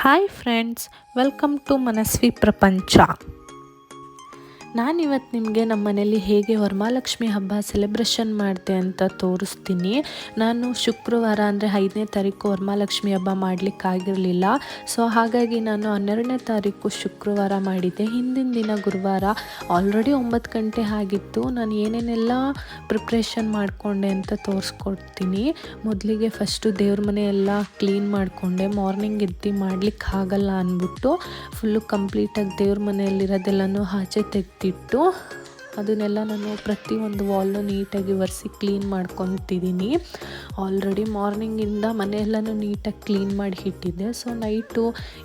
hi friends welcome to Manasvi Prapancha ನಾನಿವತ್ತು ನಿಮಗೆ ನಮ್ಮ ಮನೇಲಿ ಹೇಗೆ ವರಮಾಲಕ್ಷ್ಮಿ ಹಬ್ಬ ಸೆಲೆಬ್ರೇಷನ್ ಮಾಡಿದೆ ಅಂತ ತೋರಿಸ್ತೀನಿ. ನಾನು ಶುಕ್ರವಾರ ಅಂದರೆ ಐದನೇ ತಾರೀಕು ವರಮಹಾಲಕ್ಷ್ಮಿ ಹಬ್ಬ ಮಾಡಲಿಕ್ಕಾಗಿರಲಿಲ್ಲ ಸೊ ಹಾಗಾಗಿ ನಾನು ಹನ್ನೆರಡನೇ ತಾರೀಕು ಶುಕ್ರವಾರ ಮಾಡಿದ್ದೆ. ಹಿಂದಿನ ದಿನ ಗುರುವಾರ ಆಲ್ರೆಡಿ ಒಂಬತ್ತು ಗಂಟೆ ಆಗಿತ್ತು. ನಾನು ಏನೇನೆಲ್ಲ ಪ್ರಿಪ್ರೇಷನ್ ಮಾಡಿಕೊಂಡೆ ಅಂತ ತೋರಿಸ್ಕೊಡ್ತೀನಿ. ಮೊದಲಿಗೆ ಫಸ್ಟು ದೇವ್ರ ಮನೆ ಎಲ್ಲ ಕ್ಲೀನ್ ಮಾಡಿಕೊಂಡೆ. ಮಾರ್ನಿಂಗ್ ಎದ್ದು ಮಾಡಲಿಕ್ಕೆ ಆಗಲ್ಲ ಅಂದ್ಬಿಟ್ಟು ಫುಲ್ಲು ಕಂಪ್ಲೀಟಾಗಿ ದೇವ್ರ ಮನೆಯಲ್ಲಿರೋದೆಲ್ಲನೂ ಆಚೆ ತೆಗೆದಿಟ್ಟು ಅದನ್ನೆಲ್ಲ ನಾನು ಪ್ರತಿಯೊಂದು ವಾಲ್ನು ನೀಟಾಗಿ ಒರೆಸಿ ಕ್ಲೀನ್ ಮಾಡ್ಕೊತಿದ್ದೀನಿ. ಆಲ್ರೆಡಿ ಮಾರ್ನಿಂಗಿಂದ ಮನೆಯೆಲ್ಲನೂ ನೀಟಾಗಿ ಕ್ಲೀನ್ ಮಾಡಿ ಇಟ್ಟಿದ್ದೆ. ಸೊ ನೈಟು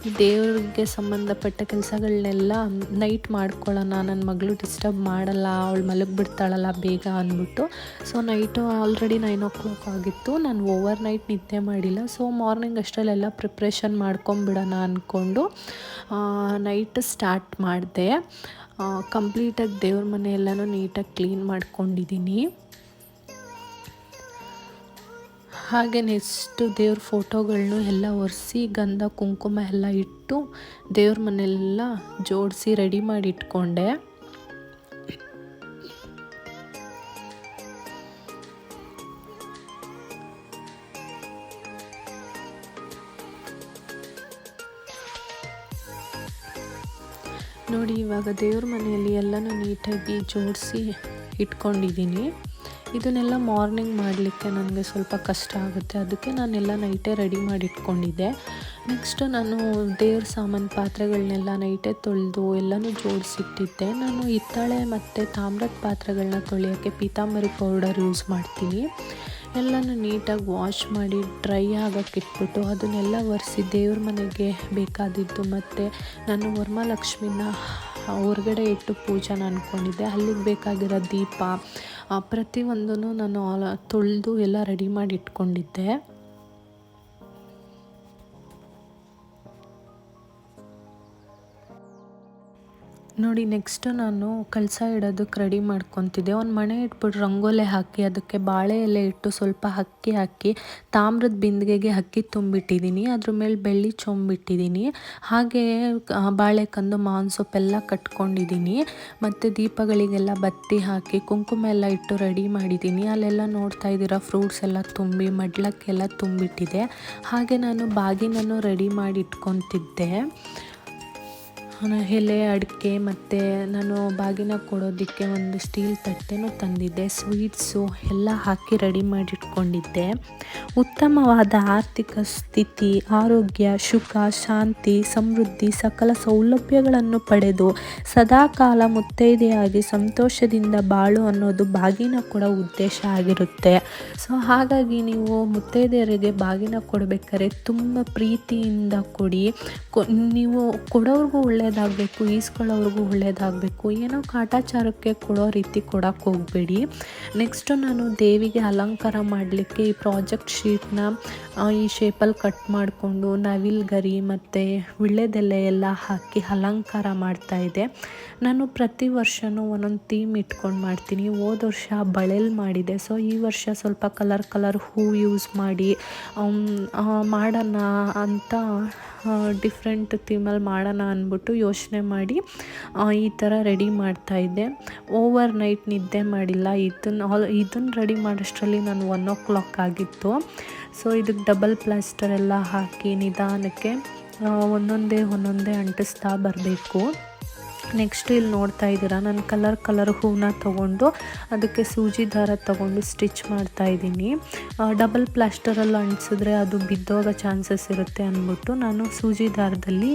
ಈ ದೇವ್ರಿಗೆ ಸಂಬಂಧಪಟ್ಟ ಕೆಲಸಗಳನ್ನೆಲ್ಲ ನೈಟ್ ಮಾಡ್ಕೊಳ್ಳೋಣ ನನ್ನ ಮಗಳು ಡಿಸ್ಟರ್ಬ್ ಮಾಡಲ್ಲ, ಅವಳು ಮಲಗಿಬಿಡ್ತಾಳಲ್ಲ ಬೇಗ ಅಂದ್ಬಿಟ್ಟು. So night already nine o'clock ಆಗಿತ್ತು. ನಾನು ಓವರ್ ನೈಟ್ ನಿದ್ದೆ ಮಾಡಿಲ್ಲ. ಸೊ ಮಾರ್ನಿಂಗ್ ಅಷ್ಟರಲ್ಲೆಲ್ಲ ಪ್ರಿಪ್ರೇಷನ್ ಮಾಡ್ಕೊಂಬಿಡೋಣ ಅಂದ್ಕೊಂಡು ನೈಟ್ ಸ್ಟಾರ್ಟ್ ಮಾಡಿದೆ. ಕಂಪ್ಲೀಟಾಗಿ ದೇವ್ರ ಮನೆ ಎಲ್ಲನೂ ನೀಟಾಗಿ ಕ್ಲೀನ್ ಮಾಡ್ಕೊಂಡಿದ್ದೀನಿ. ಹಾಗೆ ನೆಕ್ಸ್ಟು ದೇವ್ರ ಫೋಟೋಗಳನ್ನೂ ಎಲ್ಲ ಒರೆಸಿ, ಗಂಧ, ಕುಂಕುಮ ಎಲ್ಲ ಇಟ್ಟು ದೇವ್ರ ಮನೆಯೆಲ್ಲ ಜೋಡಿಸಿ ರೆಡಿ ಮಾಡಿ ಇಟ್ಕೊಂಡೆ ನೋಡಿ, ಇವಾಗ ದೇವ್ರ ಮನೆಯಲ್ಲಿ ಎಲ್ಲನೂ ನೀಟಾಗಿ ಜೋಡಿಸಿ ಇಟ್ಕೊಂಡಿದ್ದೀನಿ. ಇದನ್ನೆಲ್ಲ ಮಾರ್ನಿಂಗ್ ಮಾಡಲಿಕ್ಕೆ ನನಗೆ ಸ್ವಲ್ಪ ಕಷ್ಟ ಆಗುತ್ತೆ. ಅದಕ್ಕೆ ನಾನೆಲ್ಲ ನೈಟೇ ರೆಡಿ ಮಾಡಿ ಇಟ್ಕೊಂಡಿದ್ದೆ ನೆಕ್ಸ್ಟ್ ನಾನು ದೇವ್ರ ಸಾಮಾನು ಪಾತ್ರೆಗಳನ್ನೆಲ್ಲ ನೈಟೇ ತೊಳೆದು ಎಲ್ಲನೂ ಜೋಡಿಸಿಟ್ಟಿದ್ದೆ. ನಾನು ಹಿತ್ತಾಳೆ ಮತ್ತು ತಾಮ್ರದ ಪಾತ್ರೆಗಳನ್ನ ತೊಳೆಯೋಕ್ಕೆ ಪೀತಾಂಬರಿ ಪೌಡರ್ ಯೂಸ್ ಮಾಡ್ತೀನಿ. ಎಲ್ಲನೂ ನೀಟಾಗಿ ವಾಶ್ ಮಾಡಿ ಡ್ರೈ ಆಗಕ್ಕೆ ಇಟ್ಬಿಟ್ಟು ಅದನ್ನೆಲ್ಲ ಒರೆಸಿ ದೇವ್ರ ಮನೆಗೆ ಬೇಕಾದಿದ್ದು ಮತ್ತು ನಾನು ವರ್ಮಾಲಕ್ಷ್ಮಿನ ಹೊರಗಡೆ ಇಟ್ಟು ಪೂಜಾನ ಅಂದ್ಕೊಂಡಿದ್ದೆ ಅಲ್ಲಿಗೆ ಬೇಕಾಗಿರೋ ದೀಪ ಪ್ರತಿಯೊಂದೂ ನಾನು ತೊಳೆದು ಎಲ್ಲ ರೆಡಿ ಮಾಡಿ ಇಟ್ಕೊಂಡಿದ್ದೆ. ನೋಡಿ ನೆಕ್ಸ್ಟ್ ನಾನು ಕಳಸ ಇಡೋದಕ್ಕೆ ರೆಡಿ ಮಾಡ್ಕೊತಿದ್ದೆ. ಒಂದು ಮಣೆ ಇಟ್ಬಿಟ್ಟು ರಂಗೋಲೆ ಹಾಕಿ, ಅದಕ್ಕೆ ಬಾಳೆ ಎಲೆ ಇಟ್ಟು ಸ್ವಲ್ಪ ಅಕ್ಕಿ ಹಾಕಿ, ತಾಮ್ರದ ಬಿಂದಿಗೆಗೆ ಅಕ್ಕಿ ತುಂಬಿಟ್ಟಿದ್ದೀನಿ. ಅದ್ರ ಮೇಲೆ ಬೆಳ್ಳಿ ಚೊಂಬಿಟ್ಟಿದ್ದೀನಿ. ಹಾಗೆ ಬಾಳೆಕಂದು ಮಾವಿನ ಸೊಪ್ಪೆಲ್ಲ ಕಟ್ಕೊಂಡಿದ್ದೀನಿ. ಮತ್ತು ದೀಪಗಳಿಗೆಲ್ಲ ಬತ್ತಿ ಹಾಕಿ, ಕುಂಕುಮ ಎಲ್ಲ ಇಟ್ಟು ರೆಡಿ ಮಾಡಿದ್ದೀನಿ. ಅಲ್ಲೆಲ್ಲ ನೋಡ್ತಾ ಇದ್ದೀರಾ ಫ್ರೂಟ್ಸ್ ಎಲ್ಲ ತುಂಬಿ, ಮಡ್ಲಕ್ಕೆಲ್ಲ ತುಂಬಿಟ್ಟಿದೆ. ಹಾಗೆ ನಾನು ಬಾಗಿನನ್ನು ರೆಡಿ ಮಾಡಿ ಇಟ್ಕೊತಿದ್ದೆ. ಎಲೆ, ಅಡಿಕೆ ಮತ್ತು ನಾನು ಬಾಗಿನ ಕೊಡೋದಕ್ಕೆ ಒಂದು ಸ್ಟೀಲ್ ತಟ್ಟೆನೂ ತಂದಿದ್ದೆ. ಸ್ವೀಟ್ಸು ಎಲ್ಲ ಹಾಕಿ ರೆಡಿ ಮಾಡಿಟ್ಕೊಂಡಿದ್ದೆ. ಉತ್ತಮವಾದ ಆರ್ಥಿಕ ಸ್ಥಿತಿ, ಆರೋಗ್ಯ, ಸುಖ, ಶಾಂತಿ, ಸಮೃದ್ಧಿ ಸಕಲ ಸೌಲಭ್ಯಗಳನ್ನು ಪಡೆದು ಸದಾಕಾಲ ಮುತ್ತೈದೆಯಾಗಿ ಸಂತೋಷದಿಂದ ಬಾಳು ಅನ್ನೋದು ಬಾಗಿನ ಕೂಡ ಉದ್ದೇಶ ಆಗಿರುತ್ತೆ. ಸೊ, ಹಾಗಾಗಿ ನೀವು ಮುತ್ತೈದೆಯರಿಗೆ ಬಾಗಿನ ಕೊಡಬೇಕಾದ್ರೆ ತುಂಬ ಪ್ರೀತಿಯಿಂದ ಕೊಡಿ. ನೀವು ಕೊಡೋರ್ಗೂ ಒಳ್ಳೆ ಒಳ್ಳೆಯದಾಗಬೇಕು ಈಸ್ಕೊಳ್ಳೋವ್ರಿಗೂ ಒಳ್ಳೆಯದಾಗಬೇಕು ಏನೋ ಕಾಟಾಚಾರಕ್ಕೆ ಕೊಡೋ ರೀತಿ ಕೊಡೋಕ್ಕೆ ಹೋಗಬೇಡಿ. ನೆಕ್ಸ್ಟು ನಾನು ದೇವಿಗೆ ಅಲಂಕಾರ ಮಾಡಲಿಕ್ಕೆ ಈ ಪ್ರಾಜೆಕ್ಟ್ ಶೀಟ್ನ ಈ ಶೇಪಲ್ಲಿ ಕಟ್ ಮಾಡಿಕೊಂಡು ನವಿಲ್ ಗರಿ ಮತ್ತು ವಿಳ್ಳೆದೆಲೆ ಎಲ್ಲ ಹಾಕಿ ಅಲಂಕಾರ ಮಾಡ್ತಾಯಿದ್ದೆ ನಾನು ಪ್ರತಿ ವರ್ಷವೂ ಒಂದೊಂದು ಥೀಮ್ ಇಟ್ಕೊಂಡು ಮಾಡ್ತೀನಿ. ಹೋದ ವರ್ಷ ಬಳೆಲ್ ಮಾಡಿದೆ. ಸೊ ಈ ವರ್ಷ ಸ್ವಲ್ಪ ಕಲರ್ ಕಲರ್ ಹೂ ಯೂಸ್ ಮಾಡಿ ಮಾಡೋಣ ಅಂತ ಡಿಫ್ರೆಂಟ್ ಥೀಮಲ್ಲಿ ಮಾಡೋಣ ಅಂದ್ಬಿಟ್ಟು ಯೋಚನೆ ಮಾಡಿ ಈ ಥರ ರೆಡಿ ಮಾಡ್ತಾಯಿದ್ದೆ ಓವರ್ ನೈಟ್ ನಿದ್ದೆ ಮಾಡಿಲ್ಲ. ಇದನ್ನು ಆಲ್ ಇದನ್ನು ರೆಡಿ ಮಾಡೋಷ್ಟರಲ್ಲಿ ನಾನು ಒನ್ ಓ ಕ್ಲಾಕ್ ಆಗಿತ್ತು. ಸೊ ಇದಕ್ಕೆ ಡಬಲ್ ಪ್ಲಾಸ್ಟರ್ ಎಲ್ಲ ಹಾಕಿ ನಿಧಾನಕ್ಕೆ ಒಂದೊಂದೇ ಒಂದೊಂದೇ ಅಂಟಿಸ್ತಾ ಬರಬೇಕು. ನೆಕ್ಸ್ಟ್ ಇಲ್ಲಿ ನೋಡ್ತಾ ಇದ್ದೀರಾ? ನಾನು ಕಲರ್ ಕಲರ್ ಹೂವನ್ನ ತೊಗೊಂಡು ಅದಕ್ಕೆ ಸೂಜಿ ದಾರ ತೊಗೊಂಡು ಸ್ಟಿಚ್ ಮಾಡ್ತಾ ಇದ್ದೀನಿ. ಡಬಲ್ ಪ್ಲಾಸ್ಟರಲ್ಲಿ ಅಂಟಿಸಿದ್ರೆ ಅದು ಬಿದ್ದೋಗೋ ಚಾನ್ಸಸ್ ಇರುತ್ತೆ ಅಂದ್ಬಿಟ್ಟು ನಾನು ಸೂಜಿ ದಾರದಲ್ಲಿ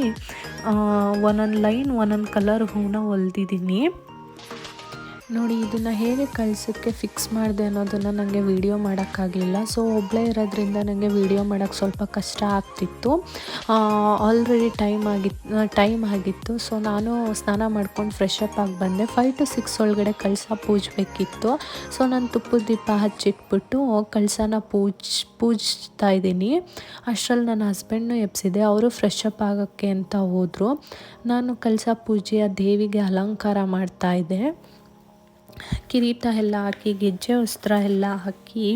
ಒಂದೊಂದು ಲೈನ್ ಒಂದೊಂದು ಕಲರ್ ಹೂವನ್ನ ಹೊಲ್ದಿದ್ದೀನಿ. ನೋಡಿ, ಇದನ್ನು ಹೇಗೆ ಕಳ್ಸೋಕ್ಕೆ ಫಿಕ್ಸ್ ಮಾಡಿದೆ ಅನ್ನೋದನ್ನು ನನಗೆ ವೀಡಿಯೋ ಮಾಡೋಕ್ಕಾಗಲಿಲ್ಲ. ಸೊ ಒಬ್ಬಳೇ ಇರೋದ್ರಿಂದ ನನಗೆ ವೀಡಿಯೋ ಮಾಡೋಕ್ಕೆ ಸ್ವಲ್ಪ ಕಷ್ಟ ಆಗ್ತಿತ್ತು. ಆಲ್ರೆಡಿ ಟೈಮ್ ಆಗಿತ್ತು ಟೈಮ್ ಆಗಿತ್ತು. ಸೊ ನಾನು ಸ್ನಾನ ಮಾಡ್ಕೊಂಡು ಫ್ರೆಶ್ ಅಪ್ ಆಗಿ ಬಂದೆ. ಫೈವ್ ಟು ಸಿಕ್ಸ್ ಒಳಗಡೆ ಕಳಸ ಪೂಜಬೇಕಿತ್ತು ಸೊ ನಾನು ತುಪ್ಪದ ದೀಪ ಹಚ್ಚಿಟ್ಬಿಟ್ಟು ಕಳಸನ ಪೂಜ್, ಪೂಜಿಸ್ತಾ ಇದ್ದೀನಿ. ಅಷ್ಟರಲ್ಲಿ ನನ್ನ ಹಸ್ಬೆಂಡ್ನು ಎಬ್ಸಿದೆ. ಅವರು ಫ್ರೆಶ್ ಅಪ್ ಆಗೋಕ್ಕೆ ಅಂತ ಹೋದರು. ನಾನು ಕಳಸ ಪೂಜೆಯ ದೇವಿಗೆ ಅಲಂಕಾರ ಮಾಡ್ತಾಯಿದ್ದೆ ಕಿರೀಟ ಎಲ್ಲ ಹಾಕಿ, ಗೆಜ್ಜೆ ವಸ್ತ್ರ ಎಲ್ಲ ಹಾಕಿ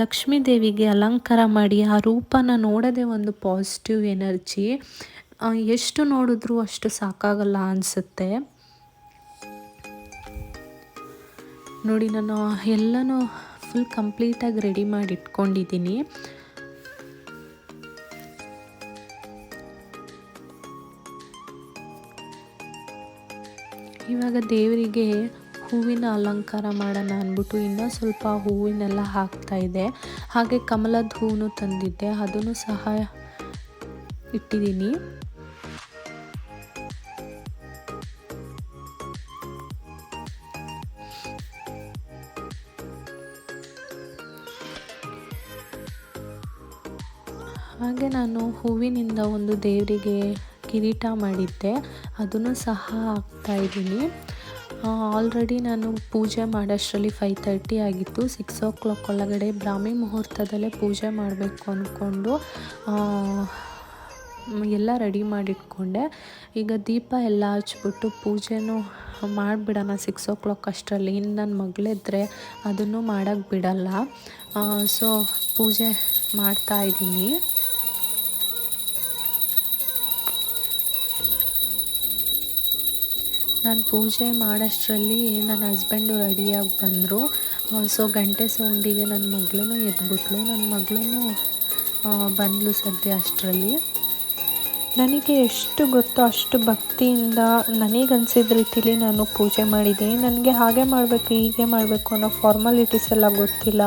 ಲಕ್ಷ್ಮೀ ದೇವಿಗೆ ಅಲಂಕಾರ ಮಾಡಿ ಆ ರೂಪನ ನೋಡೋದೇ ಒಂದು ಪಾಸಿಟಿವ್ ಎನರ್ಜಿ ಎಷ್ಟು ನೋಡಿದ್ರೂ ಅಷ್ಟು ಸಾಕಾಗಲ್ಲ ಅನಿಸುತ್ತೆ. ನೋಡಿ, ನಾನು ಎಲ್ಲನೂ ಫುಲ್ ಕಂಪ್ಲೀಟಾಗಿ ರೆಡಿ ಮಾಡಿ ಇಟ್ಕೊಂಡಿದ್ದೀನಿ. ಇವಾಗ ದೇವರಿಗೆ ಹೂವಿನ ಅಲಂಕಾರ ಮಾಡೋಣ ಅಂದ್ಬಿಟ್ಟು ಇನ್ನೂ ಸ್ವಲ್ಪ ಹೂವಿನೆಲ್ಲ ಹಾಕ್ತಾ ಇದೆ. ಹಾಗೆ ಕಮಲದ ಹೂವು ತಂದಿದ್ದೆ. ಅದನ್ನು ಸಹ ಇಟ್ಟಿದ್ದೀನಿ. ಹಾಗೆ ನಾನು ಹೂವಿನಿಂದ ಒಂದು ದೇವರಿಗೆ ಕಿರೀಟ ಮಾಡಿದ್ದೆ. ಅದನ್ನು ಸಹ ಇದ್ದೀನಿ. ಆಲ್ರೆಡಿ ನಾನು ಪೂಜೆ ಮಾಡೋಷ್ಟರಲ್ಲಿ ಫೈವ್ ತರ್ಟಿ ಆಗಿತ್ತು. ಸಿಕ್ಸ್ ಓ ಕ್ಲಾಕ್ ಒಳಗಡೆ ಬ್ರಾಹ್ಮಿ ಮುಹೂರ್ತದಲ್ಲೇ ಪೂಜೆ ಮಾಡಬೇಕು ಅಂದ್ಕೊಂಡು ಎಲ್ಲ ರೆಡಿ ಮಾಡಿಟ್ಕೊಂಡೆ. ಈಗ ದೀಪ ಎಲ್ಲ ಹಚ್ಬಿಟ್ಟು ಪೂಜೆನೂ ಮಾಡಿಬಿಡೋಣ ಸಿಕ್ಸ್ ಓ ಕ್ಲಾಕ್ ಅಷ್ಟರಲ್ಲಿ. ಇನ್ನು ನನ್ನ ಮಗಳಿದ್ರೆ ಅದನ್ನು ಮಾಡೋಕ್ಕೆ ಬಿಡಲ್ಲ. ಸೊ ಪೂಜೆ ಮಾಡ್ತಾ ನಾನು ಪೂಜೆ ಮಾಡೋಷ್ಟರಲ್ಲಿ ನನ್ನ ಹಸ್ಬೆಂಡು ರೆಡಿಯಾಗಿ ಬಂದರು. ಸೊ ಗಂಟೆ ಸೌಂಡಿಗೆ ನನ್ನ ಮಗಳೂ ಎದ್ಬಿಟ್ಲು. ನನ್ನ ಮಗಳೂ ಬಂದಳು ಸದ್ಯ ಅಷ್ಟರಲ್ಲಿ. ನನಗೆ ಎಷ್ಟು ಗೊತ್ತೋ ಅಷ್ಟು ಭಕ್ತಿಯಿಂದ ನನಗೆ ನನಗನ್ಸಿದ ರೀತಿಲಿ ನಾನು ಪೂಜೆ ಮಾಡಿದ್ದೀನಿ ನನಗೆ ಹಾಗೆ ಮಾಡಬೇಕು, ಹೀಗೆ ಮಾಡಬೇಕು ಅನ್ನೋ ಫಾರ್ಮಾಲಿಟೀಸ್ ಎಲ್ಲ ಗೊತ್ತಿಲ್ಲ.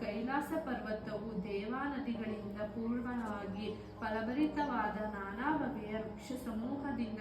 ಕೈಲಾಸ ಪರ್ವತವು ದೇವಾನದಿಗಳಿಂದ ಪೂರ್ಣವಾಗಿ ಫಲಭರಿತವಾದ ನಾನಾ ಬಗೆಯ ವೃಕ್ಷ ಸಮೂಹದಿಂದ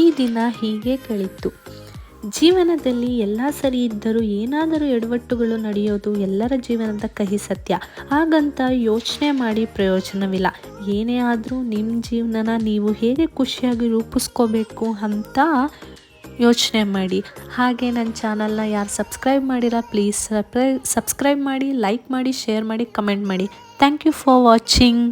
ಈ ದಿನ ಹೀಗೆ ಕಳಿತು ಜೀವನದಲ್ಲಿ ಎಲ್ಲ ಸರಿ ಇದ್ದರೂ ಏನಾದರೂ ಎಡವಟ್ಟುಗಳು ನಡೆಯೋದು ಎಲ್ಲರ ಜೀವನದ ಕಹಿ ಸತ್ಯ. ಹಾಗಂತ ಯೋಚನೆ ಮಾಡಿ ಪ್ರಯೋಜನವಿಲ್ಲ. ಏನೇ ಆದರೂ ನಿಮ್ಮ ಜೀವನನ ನೀವು ಹೇಗೆ ಖುಷಿಯಾಗಿ ರೂಪಿಸ್ಕೋಬೇಕು ಅಂತ ಯೋಚನೆ ಮಾಡಿ. ಹಾಗೆ ನನ್ನ ಚಾನಲ್ನ ಯಾರು ಸಬ್ಸ್ಕ್ರೈಬ್ ಮಾಡಿಲ್ಲ ಪ್ಲೀಸ್ ಸಬ್ಸ್ಕ್ರೈಬ್ ಮಾಡಿ, ಲೈಕ್ ಮಾಡಿ, ಶೇರ್ ಮಾಡಿ, ಕಮೆಂಟ್ ಮಾಡಿ. Thank you for watching.